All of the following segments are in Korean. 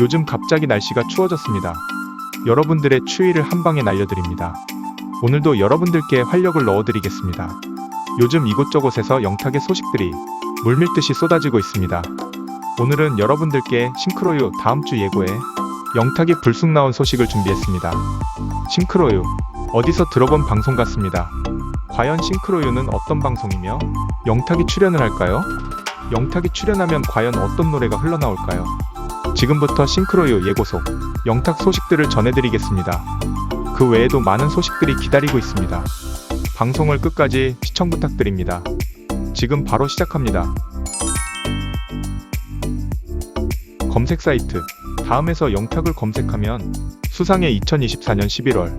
요즘 갑자기 날씨가 추워졌습니다. 여러분들의 추위를 한 방에 날려드립니다. 오늘도 여러분들께 활력을 넣어드리겠습니다. 요즘 이곳저곳에서 영탁의 소식들이 물밀듯이 쏟아지고 있습니다. 오늘은 여러분들께 싱크로유 다음 주 예고에 영탁이 불쑥 나온 소식을 준비했습니다. 싱크로유 어디서 들어본 방송 같습니다. 과연 싱크로유는 어떤 방송이며 영탁이 출연을 할까요? 영탁이 출연하면 과연 어떤 노래가 흘러나올까요? 지금부터 싱크로유 예고속 영탁 소식들을 전해드리겠습니다. 그 외에도 많은 소식들이 기다리고 있습니다. 방송을 끝까지 시청 부탁드립니다. 지금 바로 시작합니다. 검색 사이트 다음에서 영탁을 검색하면 수상의 2024년 11월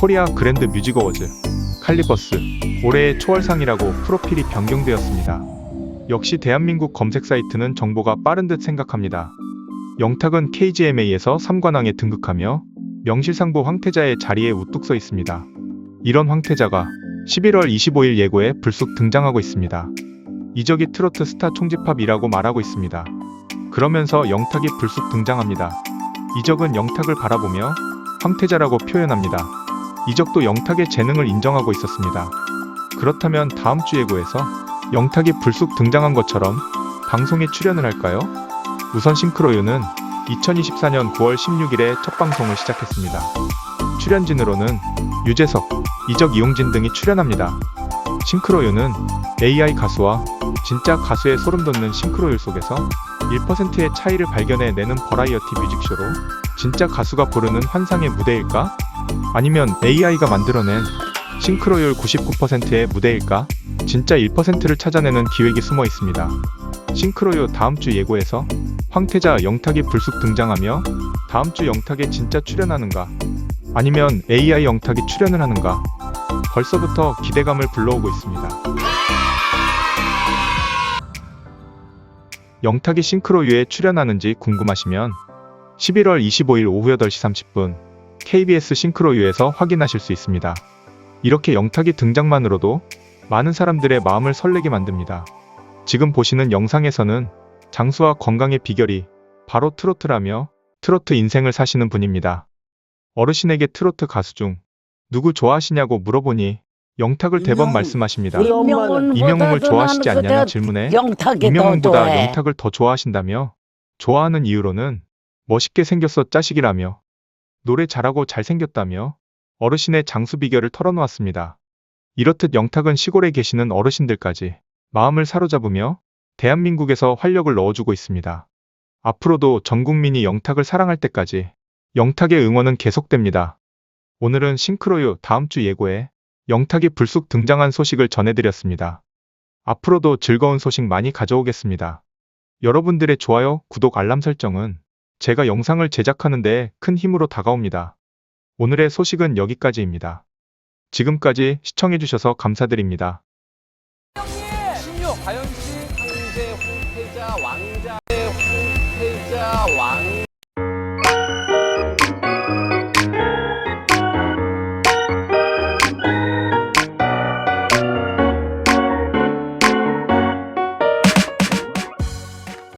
코리아 그랜드 뮤직 어워즈 칼리버스 올해의 초월상이라고 프로필이 변경되었습니다. 역시 대한민국 검색 사이트는 정보가 빠른 듯 생각합니다. 영탁은 KGMA에서 3관왕에 등극하며 명실상부 황태자의 자리에 우뚝 서 있습니다. 이런 황태자가 11월 25일 예고에 불쑥 등장하고 있습니다. 이적이 트로트 스타 총집합이라고 말하고 있습니다. 그러면서 영탁이 불쑥 등장합니다. 이적은 영탁을 바라보며 황태자라고 표현합니다. 이적도 영탁의 재능을 인정하고 있었습니다. 그렇다면 다음 주 예고에서 영탁이 불쑥 등장한 것처럼 방송에 출연을 할까요? 우선 싱크로유는 2024년 9월 16일에 첫 방송을 시작했습니다. 출연진으로는 유재석, 이적 이용진 등이 출연합니다. 싱크로유는 AI 가수와 진짜 가수의 소름 돋는 싱크로율 속에서 1%의 차이를 발견해 내는 버라이어티 뮤직쇼로 진짜 가수가 부르는 환상의 무대일까? 아니면 AI가 만들어낸 싱크로율 99%의 무대일까? 진짜 1%를 찾아내는 기획이 숨어 있습니다. 싱크로유 다음 주 예고에서 황태자 영탁이 불쑥 등장하며 다음 주 영탁에 진짜 출연하는가? 아니면 AI 영탁이 출연을 하는가? 벌써부터 기대감을 불러오고 있습니다. 영탁이 싱크로유에 출연하는지 궁금하시면 11월 25일 오후 8시 30분 KBS 싱크로유에서 확인하실 수 있습니다. 이렇게 영탁이 등장만으로도 많은 사람들의 마음을 설레게 만듭니다. 지금 보시는 영상에서는 장수와 건강의 비결이 바로 트로트라며 트로트 인생을 사시는 분입니다. 어르신에게 트로트 가수 중 누구 좋아하시냐고 물어보니 영탁을 대번 이명- 말씀하십니다. 엄마는 이명웅을 보다도 좋아하시지 않냐는 질문에 이명웅보다. 영탁을 더 좋아하신다며 좋아하는 이유로는 멋있게 생겼어 짜식이라며 노래 잘하고 잘생겼다며 어르신의 장수 비결을 털어놓았습니다. 이렇듯 영탁은 시골에 계시는 어르신들까지 마음을 사로잡으며 대한민국에서 활력을 넣어주고 있습니다. 앞으로도 전 국민이 영탁을 사랑할 때까지 영탁의 응원은 계속됩니다. 오늘은 싱크로유 다음 주 예고에 영탁이 불쑥 등장한 소식을 전해드렸습니다. 앞으로도 즐거운 소식 많이 가져오겠습니다. 여러분들의 좋아요, 구독, 알람 설정은 제가 영상을 제작하는 데 큰 힘으로 다가옵니다. 오늘의 소식은 여기까지입니다. 지금까지 시청해주셔서 감사드립니다.